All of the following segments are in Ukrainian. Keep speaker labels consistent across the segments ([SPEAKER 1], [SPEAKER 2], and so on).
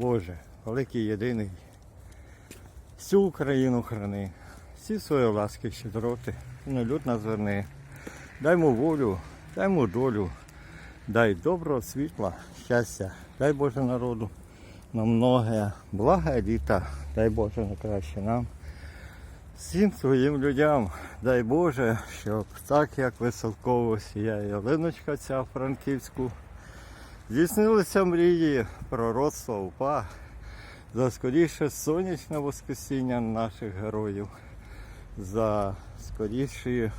[SPEAKER 1] Боже, великий єдиний, всю Україну храни, всі свої ласки щедроти, на люд нас верни. Дай йому волю, дай йому долю, дай доброго світла, щастя, дай Боже народу на многое, благо літа, дай Боже на краще нам. Всім своїм людям, дай Боже, щоб так як веселково сіяє ялиночка ця в Франківську, здійснилися мрії пророцтва УПА за скоріше сонячне воскресіння наших героїв, за скоріші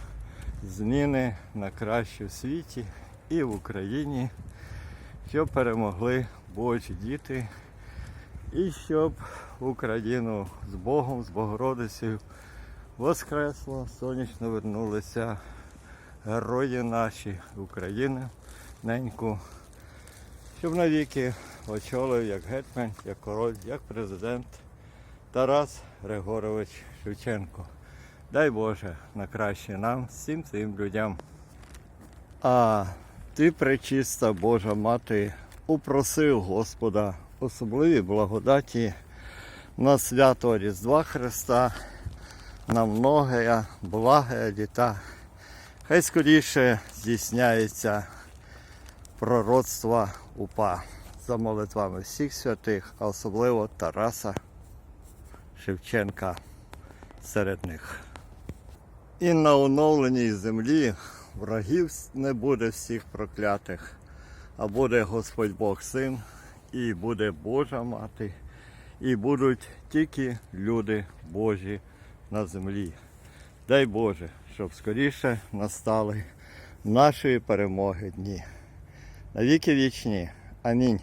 [SPEAKER 1] зміни на краще в світі і в Україні, щоб перемогли Божі діти і щоб Україну з Богом, з Богородицею воскресло, сонячно вернулися герої наші України, неньку, щоб навіки очолив як гетьман, як король, як президент Тарас Григорович Шевченко. Дай Боже на краще нам, всім цим людям. А ти, пречиста Божа Мати, упросив Господа особливі благодаті на свято Різдва Христа, на многое благое літа. Хай скоріше здійсняється пророцтво УПА за молитвами всіх святих, а особливо Тараса Шевченка серед них. І на оновленій землі врагів не буде всіх проклятих, а буде Господь Бог Син, і буде Божа Мати, і будуть тільки люди Божі на землі. Дай Боже, щоб скоріше настали нашої перемоги дні. Навіки вічні. Амінь.